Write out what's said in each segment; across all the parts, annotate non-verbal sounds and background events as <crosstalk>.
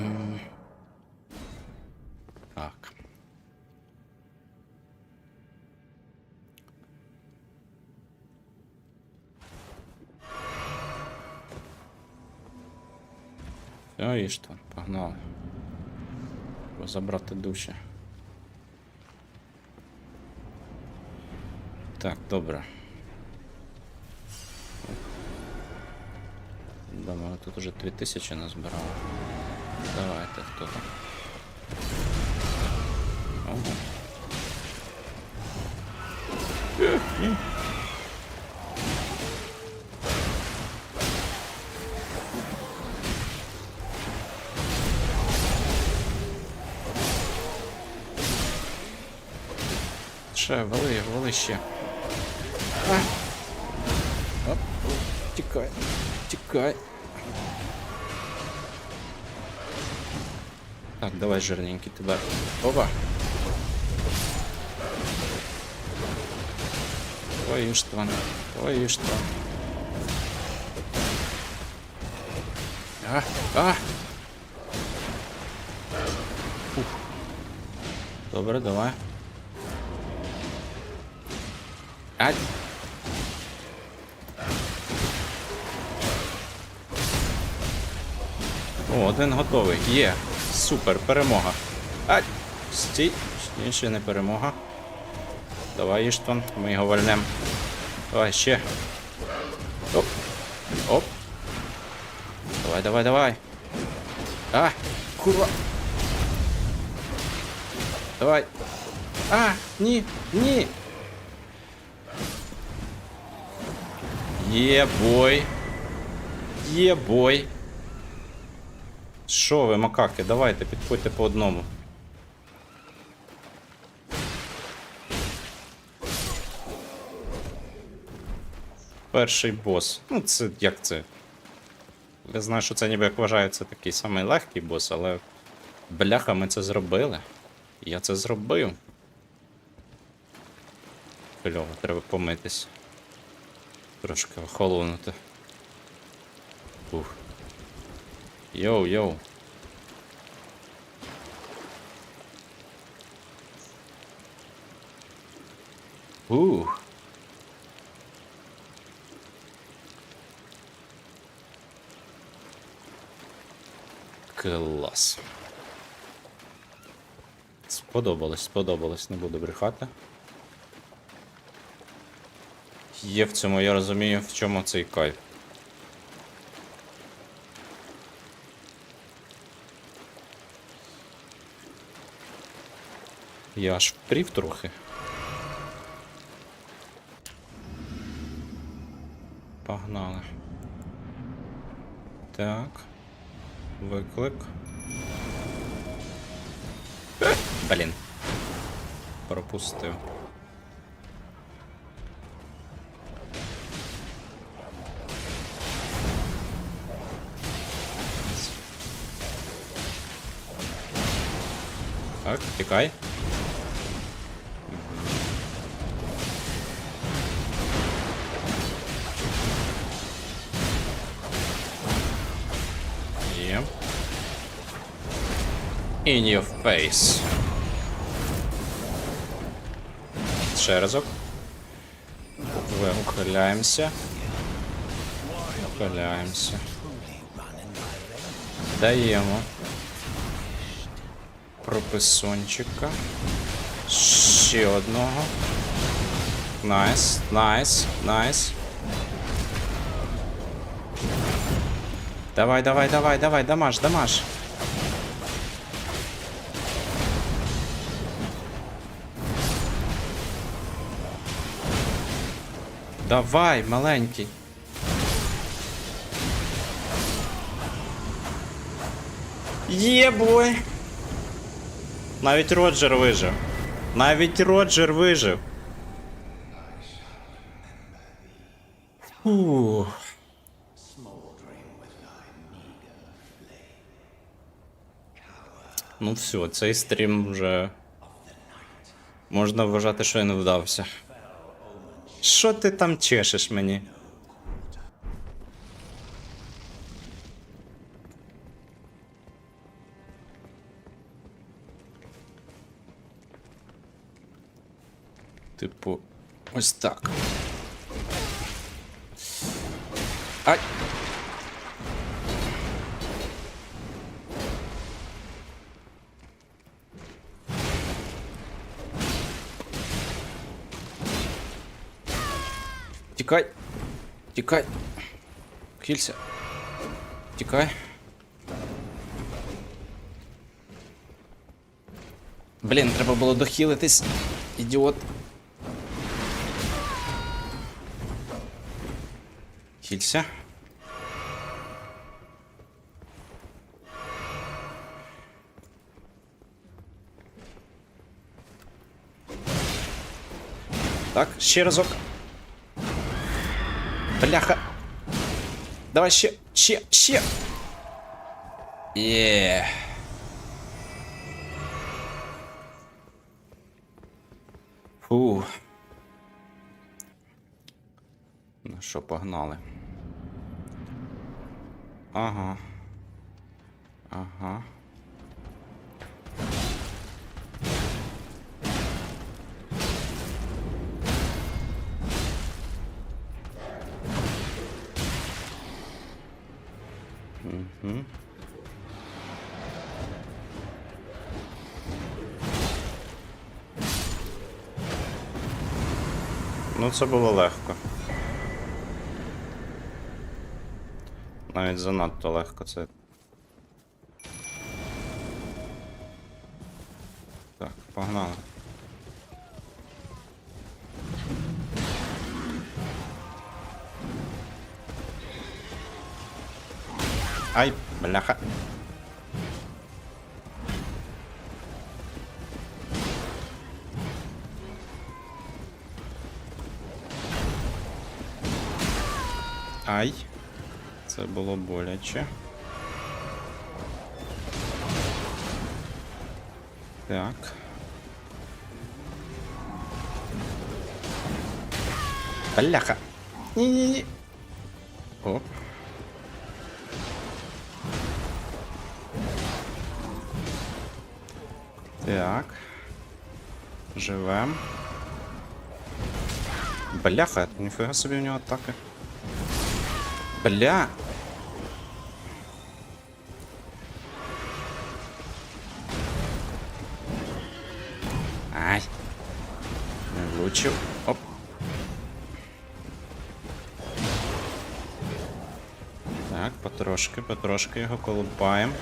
М. Так. Все, і що, погнали. Забрати душі. Так, добре. Думаю, тут уже 2000 назбирали. Давайте, хто там? Ого. Ще, вали, вали ще. Оп. Тікай. Тікай. Так, давай, жирненький, тебе. Опа. Твою ж твою, твою. А, а! Ух. Добре, давай. Ай. О, один готовий. Є. Супер, перемога. Ай! Стій. Ще не перемога. Давай, Іштван, ми його вальнем. Давай ще. Оп. Оп. Давай, давай, давай. А! Курва. Давай. А! Ні! Ні! Є бой. Є бой. Що ви, макаки, давайте, підходьте по одному. Перший бос. Ну, це як це? Я знаю, що це ніби як вважається такий самий легкий бос, але бляха, ми це зробили. Я це зробив. Кльово, треба помитись. Трошки охолонути. Ух. Йоу, йоу. Ух. Клас. Сподобалось, сподобалось, не буду брехати. Є в цьому, я розумію, в чому цей кайф. Я аж впрів трохи. Погнали. Так. Виклик. Блін. Пропустив. Так, тікай. In your face. Ще разок. Ухиляємося. Ухиляємося. Даємо. Прописончика. Ще одного. Найс, найс, найс. Давай, давай, давай, давай, дамаж, дамаж. Давай, маленький. Є. Навіть Роджер вижив. Навіть Роджер вижив. Фух. Ну все, цей стрім вже. Можна вважати, що я не вдався. Що ти там чешеш мені? Типу, ось так. Ай! Тікай! Тікай! Хілься! Тікай! Блін, треба було дохилитись, ідіот. Хілься. Так, ще разок. Бляха. Давай ще, ще, ще. Є. Фу. Ну що, погнали. Ага. Ага. Ну, це було легко. Навіть занадто легко це. Ай, бляха. Ай. Це було боляче. Так. Бляха. Ні-ні-ні. Оп. Так. Живем. Бляха, ніфіга собі у нього атака. Бля. Ай. Не влучив. Оп. Так, потрошки, потрошки його колупаємо.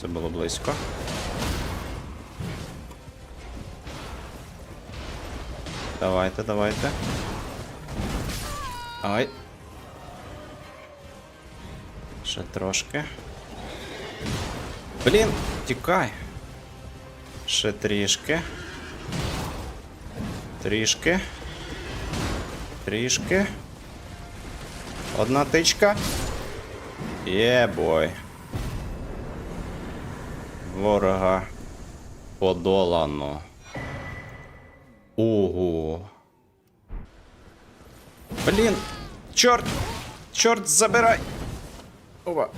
це було близько. Давайте, давайте. Ай. Ще трошки. Блін, тікай. Ще трішки. Трішки. Трішки. Одна тичка. Є бой. Ворога подолано. Ого. Блін! Чорт! Чорт, забирай! Ова.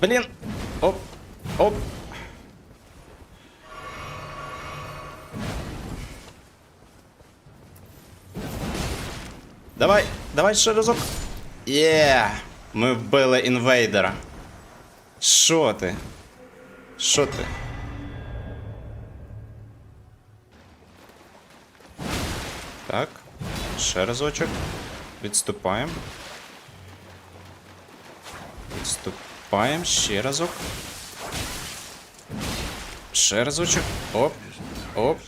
Блін! Оп! Оп! Давай, давай ще разок. Є! Ми вбили інвейдера. Що ти? Що ти? Так, ще разочок. Відступаємо. Відступаємо ще разок. Ще разочок. Оп. Оп.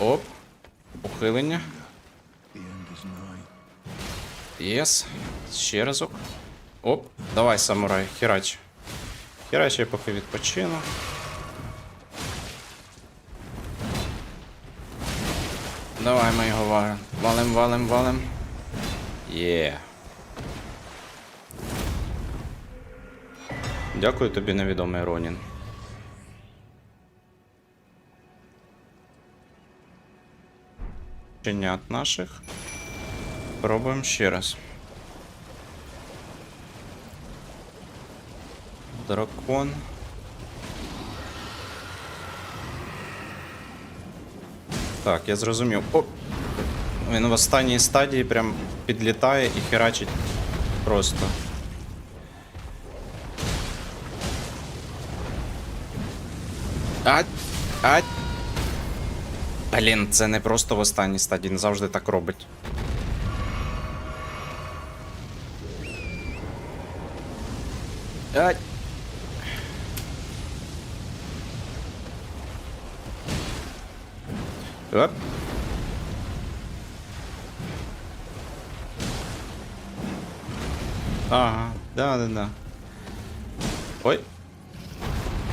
Оп. Ухилення. Єс. Ще разок. Оп, давай, самурай, хірач. Хірач я поки відпочину. Давай ми його валим. Валим, валим, валим. Є. Дякую тобі, невідомий Ронін. Чинят наших. Пробуємо ще раз. Дракон. Так, я зрозумів. О! Він в останній стадії прям підлітає і херачить просто. Ать! Ать! Блін, це не просто в останній стадії, він завжди так робить. Ать! Оп. Ага, да, да, да. Ой.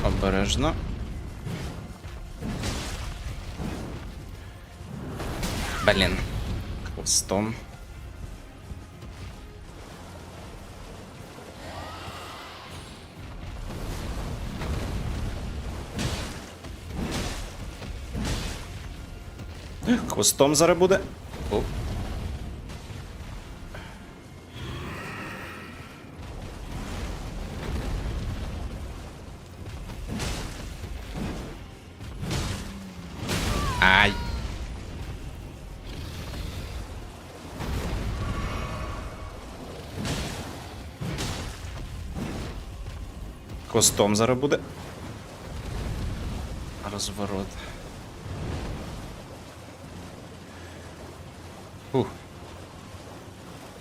Обережно. Блін. Хвостом. Хвостом зараз буде. О. Ай. Хвостом зараз буде. Розворот. Фух.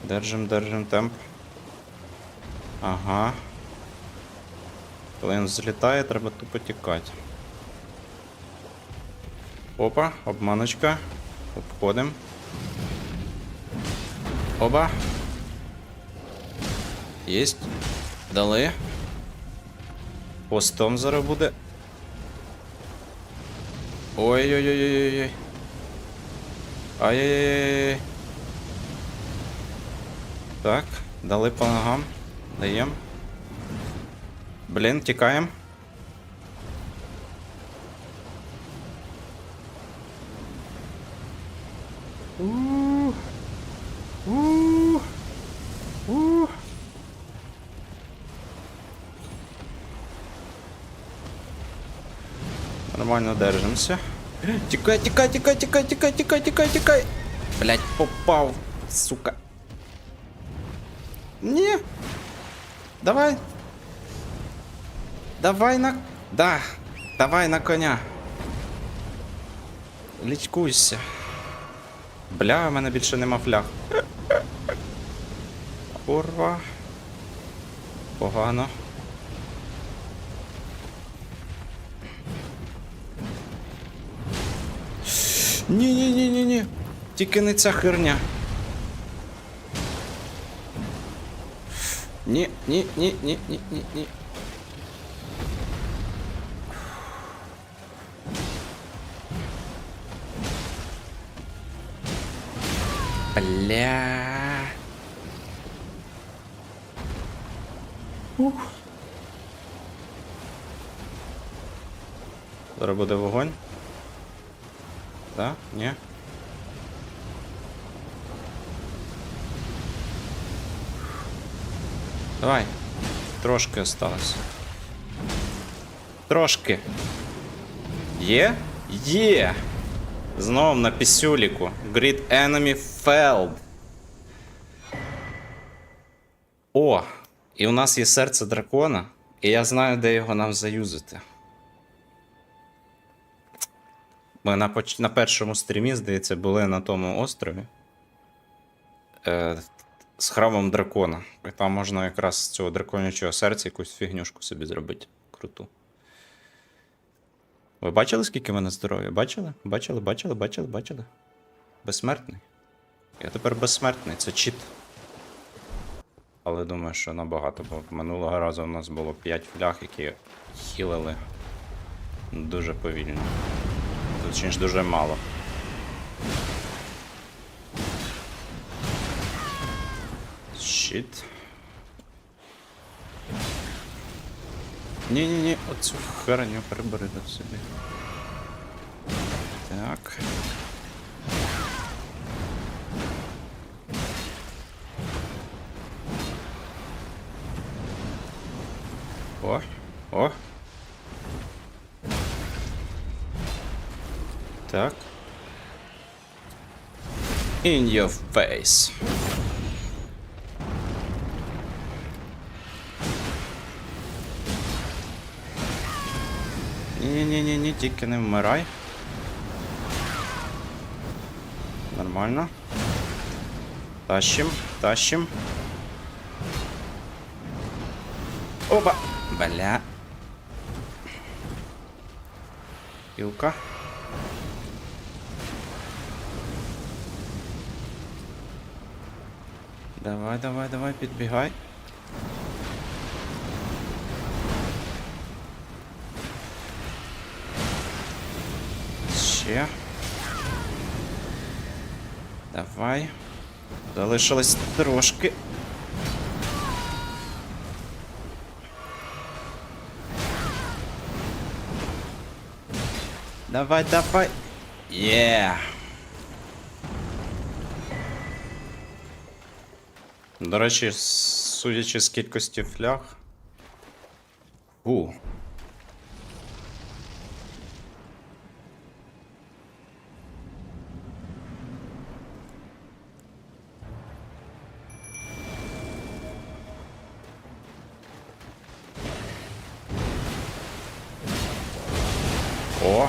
Держим, держим темп. Ага. Коли він злітає, треба тупо тікати. Опа, обманочка. Обходим. Оба. Єсть. Дали. Постом зараз буде. Ой-ой-ой-ой-ой. Ай-яй-яй-яй. Так, дали по ногам. Даємо. Блін, тікаємо. Ух. Ух. Ух. Держимося. Тікай, тікай, тікай, тікай, тікай, тікай, тікай, тікай. Блять, попав, сука. Ні. Давай. Давай на. Да. Давай на коня. Лічкуйся. Бля, у мене більше нема фляг. Курва. Погано. Ні, ні, ні, ні, ні. Тільки не ця херня. Ні, ні, ні, ні, ні, ні, ні. Бля. Ух. Зараз буде вогонь. Да? Ні? Давай. Трошки осталось. Трошки. Є? Є! Знову на пісюліку. Great Enemy Failed. О! І у нас є серце дракона, і я знаю, де його нам заюзати. Ми на, поч... на першому стрімі, здається, були на тому острові. Е, з храмом дракона. І там можна якраз з цього драконячого серця якусь фігнюшку собі зробити. Круту. Ви бачили, скільки в мене здоров'я? Бачили? Бачили, бачили, бачили, бачили? Безсмертний. Я тепер безсмертний, це чіт. але думаю, що набагато, бо минулого разу у нас було 5 фляг, які хілили дуже повільно. Точніше, дуже мало. Щит. Ні-ні-ні, оцю херню прибери до собі. Так. In your face. Ні-ні-ні-ні, тільки не вмирай. Нормально. Тащим, тащим. Опа! Бля. Пилка. Давай, давай, давай, підбігай. Ще. Давай. Залишилось трошки. Давай, давай. Є. До речі, судячи з кількості фляг. У. О!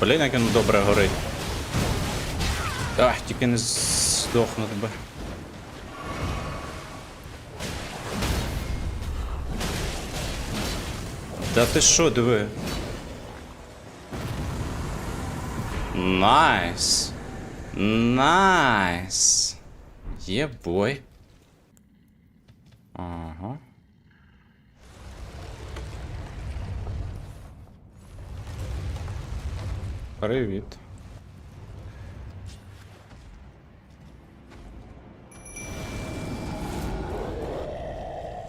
Блін, як він добре горить. Ах, тільки не здохнути би. Та ти що, диви? Найс. Найс. Є бой. Ага. Привіт.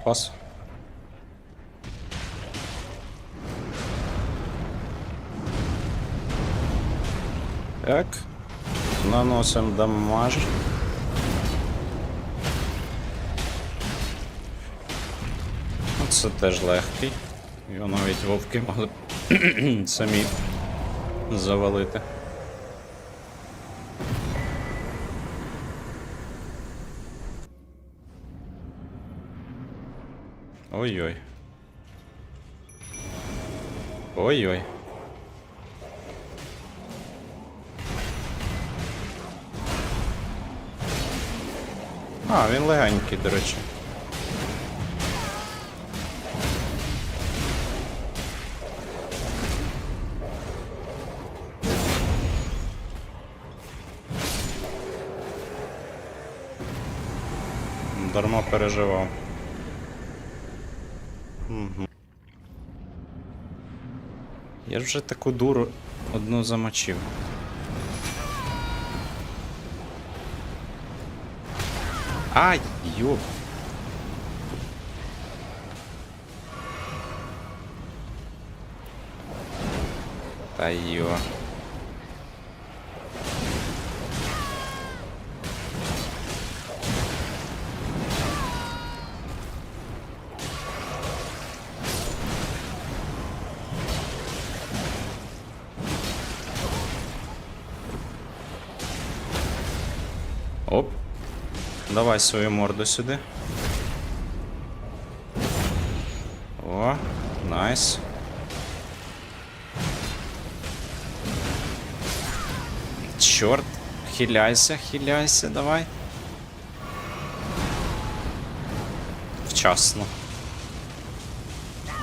Пас. Так. Наносимо дамаж. Ну, Це теж легкий. Його навіть вовки могли <clears throat> самі завалити. Ой-ой. Ой-ой. А, він легенький, до речі. Дарма переживав. Я вже таку дуру одну замочив. Ай, ёб. Та йо. Давай свою морду сюди. О, найс. Чорт, хиляйся, хиляйся, давай. Вчасно.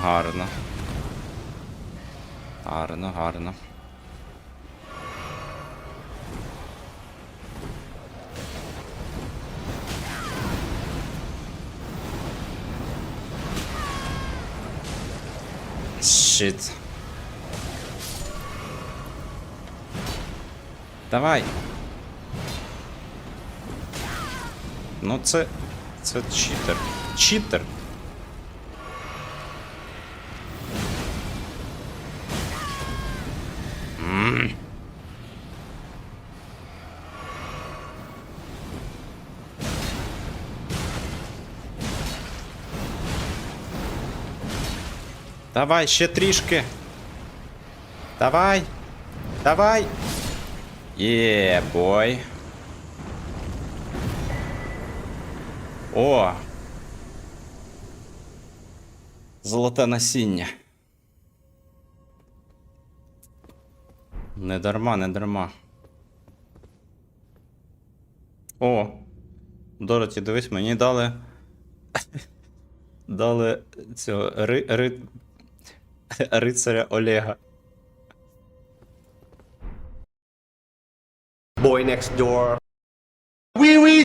Гарно. Гарно, гарно. Shit. Давай. Ну це. Це читер. Читер. Давай, ще трішки. Давай. Давай. Є. О. Золоте насіння. Не дарма, не дарма. О. Дороті, дивись, мені дали. <laughs> дали цього ри, ри, <laughs> рицаря Олега. Boy next door. Wee wee